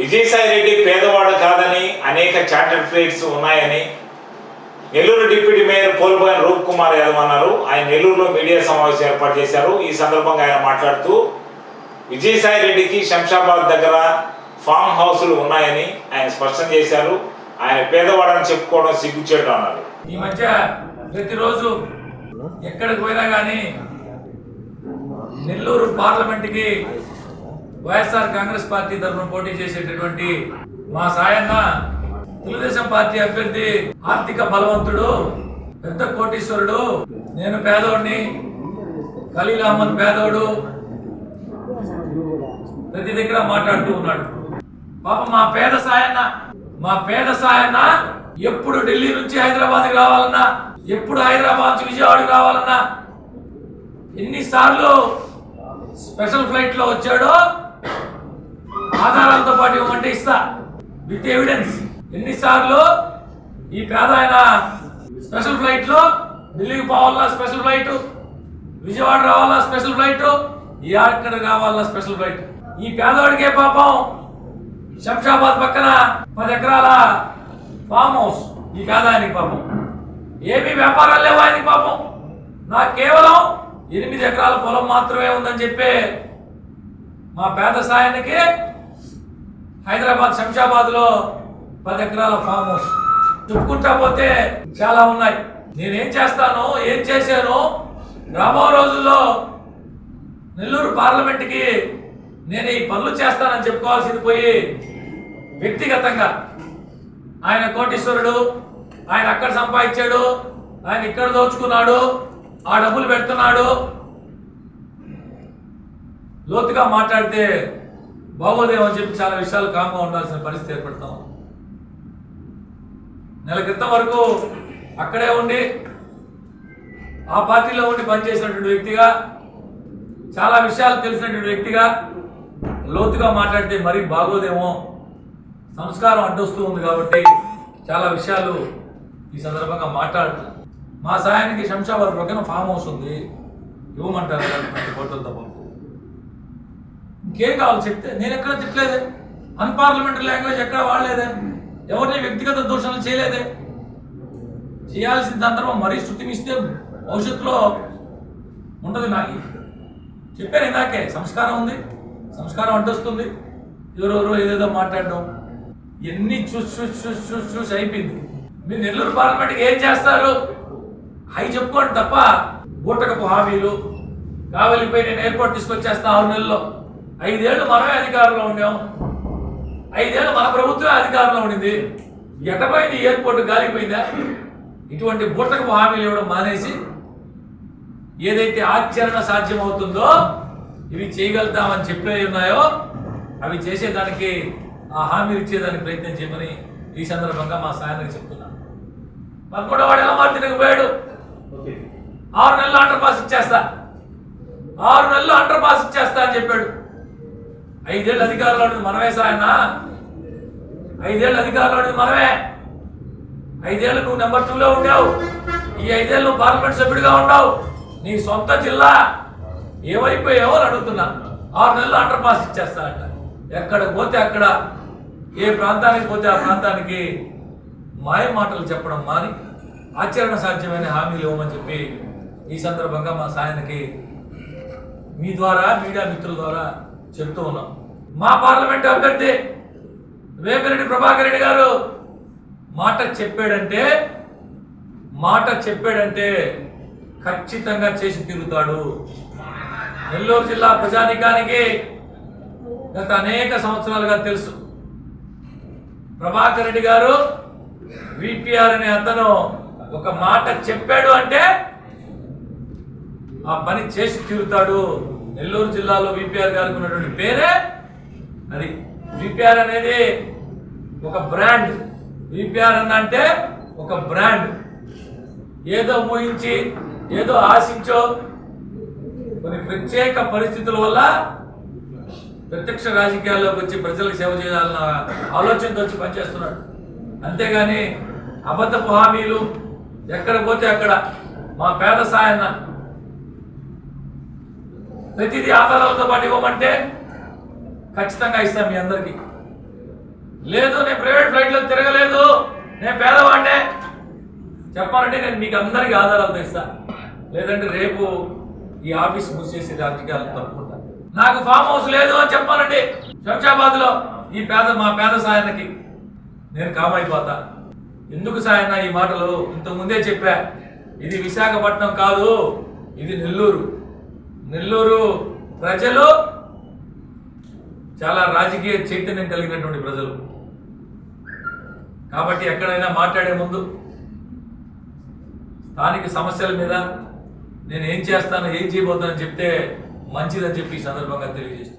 విజయసాయి రెడ్డి పేదవాడు కాదని అనేక చార్టెడ్ ఫ్లైట్స్ ఉన్నాయని నెల్లూరు డిప్యూటీ మేయర్ పోల్పోయిన రూప్ కుమార్ యాదవ్ అన్నారు. ఆయన నెల్లూరులో మీడియా సమావేశం ఏర్పాటు చేశారు. ఈ సందర్భంగా ఆయన మాట్లాడుతూ విజయసాయి రెడ్డికి శంషాబాద్ దగ్గర ఫామ్ హౌసులు ఉన్నాయని ఆయన స్పష్టం చేశారు. ఆయన పేదవాడని చెప్పుకోవడం సిగ్గుచేటు అన్నారు. ఈ మధ్య ప్రతిరోజు ఎక్కడికి పోయినా కానీ నెల్లూరు పార్లమెంట్కి వైఎస్ఆర్ కాంగ్రెస్ పార్టీ తరఫున పోటీ చేసేటటువంటి మా సాయన్న తెలుగుదేశం పార్టీ అభ్యర్థి ఆర్థిక బలవంతుడు పెద్ద కోటీశ్వరుడు నేను పేదోడిని ఖలీల్ అహ్మద్ పేదోడు ప్రతి దగ్గర మాట్లాడుతూ ఉన్నాడు. పాప మా పేద సాయన్న మా పేద సాయన్న ఎప్పుడు ఢిల్లీ నుంచి హైదరాబాద్ రావాలన్నా ఎప్పుడు హైదరాబాద్ నుంచి విజయవాడ రావాలన్నా ఎన్నిసార్లు స్పెషల్ ఫ్లైట్లో వచ్చాడో ఆధారాలతో పాటు ఇవ్వమంటే ఇస్తా. విత్ ఎవిడెన్స్ ఎన్నిసార్లు ఈ పేద ఆయన స్పెషల్ ఫ్లైట్లో ఢిల్లీకి పోవాలా స్పెషల్ ఫ్లైట్? విజయవాడ రావాలా స్పెషల్ ఫ్లైట్? ఈ అక్కడ కావాలా స్పెషల్ ఫ్లైట్? ఈ పేదవాడికే పాపం శంషాబాద్ పక్కన పది ఎకరాల ఫామ్ హౌస్. ఈ పేద ఆయనకి పాపం. ఏమీ వ్యాపారాలు లేవు ఆయనకి పాపం. నాకు కేవలం ఎనిమిది ఎకరాల పొలం మాత్రమే ఉందని చెప్పే మా పేద సాయానికి హైదరాబాద్ శంషాబాద్లో పది ఎకరాల ఫామ్ హౌస్ చెప్పుకుంటా పోతే చాలా ఉన్నాయి. నేనేం చేస్తాను ఏం చేశాను రాబో రోజుల్లో నెల్లూరు పార్లమెంట్కి నేను ఈ పనులు చేస్తానని చెప్పుకోవాల్సింది పోయి వ్యక్తిగతంగా ఆయన కోటీశ్వరుడు ఆయన అక్కడ సంపాదించాడు ఆయన ఇక్కడ దోచుకున్నాడు ఆ డబ్బులు పెడుతున్నాడు. లోతుగా మాట్లాడితే బాగోదేమని చెప్పి చాలా విషయాలు కామ్గా ఉండాల్సిన పరిస్థితి ఏర్పడతాం నెల క్రితం వరకు అక్కడే ఉండి ఆ పార్టీలో ఉండి పనిచేసినటువంటి వ్యక్తిగా చాలా విషయాలు తెలిసినటువంటి వ్యక్తిగా లోతుగా మాట్లాడితే మరీ బాగోదేమో సంస్కారం అడ్డొస్తూ ఉంది కాబట్టి చాలా విషయాలు ఈ సందర్భంగా మాట్లాడుతున్నాను మా సాయానికి శంషాబాద్ పక్కన ఫామ్ హౌస్ ఉంది. ఇవ్వమంటారు? అలాంటి ఫోటోలతో పాటు ఇంకేం కావాలి? చెప్తే నేను ఎక్కడ తిట్టలేదే అన్పార్లమెంటరీ లాంగ్వేజ్ ఎక్కడ వాడలేదే? ఎవరిని వ్యక్తిగత దోషాలు చేయలేదే? చేయాల్సిన సందర్భం మరీ శృతిమిస్తే భవిష్యత్తులో ఉండదు నాకు. చెప్పాను ఇందాకే సంస్కారం ఉంది సంస్కారం అడ్డొస్తుంది. ఎవరెవరు ఏదేదో మాట్లాడడం. ఎన్ని చూసి చూసి చూసి చూసి చూసి అయిపోయింది. మీరు నెల్లూరు పార్లమెంట్కి ఏం చేస్తారు? అవి చెప్పుకోండి తప్ప. బూటకపు హామీలు కావలిపోయి నేను ఎయిర్పోర్ట్ తీసుకొచ్చేస్తా ఆరు నెలల్లో. ఐదేళ్ళు మనమే అధికారంలో ఉండాం ఐదేళ్ళు మన ప్రభుత్వమే అధికారంలో ఉండింది. ఎటపోయింది? ఎయిర్పోర్ట్ గాలిపోయిందా? ఇటువంటి బూటకపు హామీలు ఇవ్వడం మానేసి ఏదైతే ఆచరణ సాధ్యమవుతుందో ఇవి చేయగలుగుతామని చెప్పే ఉన్నాయో అవి చేసేదానికి ఆ హామీలు ఇచ్చేదానికి ప్రయత్నం చేయమని ఈ సందర్భంగా మా సాయానికి చెప్తున్నాను. పదమూడవాడు ఎలా మార్చినకు పోయాడు? ఆరు నెలలు అండర్ పాస్ ఇచ్చేస్తా. ఆరు నెలలు అండర్ పాస్ ఇచ్చేస్తా అని చెప్పాడు. ఐదేళ్ళు అధికారంలో ఉన్నది మనమే సాయన ఐదేళ్ళు అధికారంలో ఉన్నది మనమే. ఐదేళ్ళు నువ్వు నెంబర్ టూలో ఉండావు. ఈ ఐదేళ్ళు నువ్వు పార్లమెంట్ సభ్యుడిగా ఉన్నావు నీ సొంత జిల్లా ఏమైపోయావో అని అడుగుతున్నా. ఆరు నెలలు అండర్ పాస్ ఇచ్చేస్తా అంట ఎక్కడ పోతే అక్కడ ఏ ప్రాంతానికి పోతే ఆ ప్రాంతానికి మాయ మాటలు చెప్పడం మాని ఆచరణ సాధ్యమైన హామీలు ఇవ్వమని చెప్పి ఈ సందర్భంగా మా సాయనకి మీ ద్వారా మీడియా మిత్రుల ద్వారా చెప్తూ ఉన్నాం. మా పార్లమెంట్ అభ్యర్థి వేమిరెడ్డి ప్రభాకర్ రెడ్డి గారు మాట చెప్పాడంటే మాట చెప్పాడంటే ఖచ్చితంగా చేసి తిరుగుతాడు నెల్లూరు జిల్లా ప్రజానికానికి గత అనేక సంవత్సరాలుగా తెలుసు. ప్రభాకర్ రెడ్డి గారు విపిఆర్ అనే అతను ఒక మాట చెప్పాడు అంటే ఆ పని చేసి తీరుతాడు. నెల్లూరు జిల్లాలో విపిఆర్ గారికి ఉన్నటువంటి పేరే అది విపిఆర్ అనేది ఒక బ్రాండ్. విపిఆర్ అన్న అంటే ఒక బ్రాండ్. ఏదో ఊహించి ఏదో ఆశించో కొన్ని ప్రత్యేక పరిస్థితుల వల్ల ప్రత్యక్ష రాజకీయాల్లోకి వచ్చి ప్రజలకు సేవ చేయాలన్న ఆలోచనతో వచ్చి పనిచేస్తున్నాడు. అంతేగాని అబద్ధపు హామీలు ఎక్కడ పోతే అక్కడ. మా పేద సాయన్న ప్రతిదీ ఆధారాలతో పాటు ఇవ్వమంటే ఖచ్చితంగా ఇస్తాను మీ అందరికీ. లేదు నేను ప్రైవేట్ ఫ్లైట్లో తిరగలేదు. నేను పేదవాడినే. చెప్పాలంటే నేను మీకు అందరికీ ఆధారాలతో ఇస్తా. లేదంటే రేపు ఈ ఆఫీస్ మూసేసి రాజకీయాలు తప్పుకుంటా నాకు ఫామ్ హౌస్ లేదు అని చెప్పాలండి శంషాబాద్లో ఈ పేద మా పేద సాయనకి నేను కామైపోతా. ఎందుకు సాయన్న ఈ మాటలు? ఇంత ముందే చెప్పా. ఇది విశాఖపట్నం కాదు ఇది నెల్లూరు. నెల్లూరు ప్రజలు చాలా రాజకీయ చైతన్యం కలిగినటువంటి ప్రజలు. కాబట్టి ఎక్కడైనా మాట్లాడే ముందు స్థానిక సమస్యల మీద నేను ఏం చేస్తాను ఏం చేయబోతానని చెప్తే మంచిదని చెప్పి ఈ సందర్భంగా తెలియజేస్తాను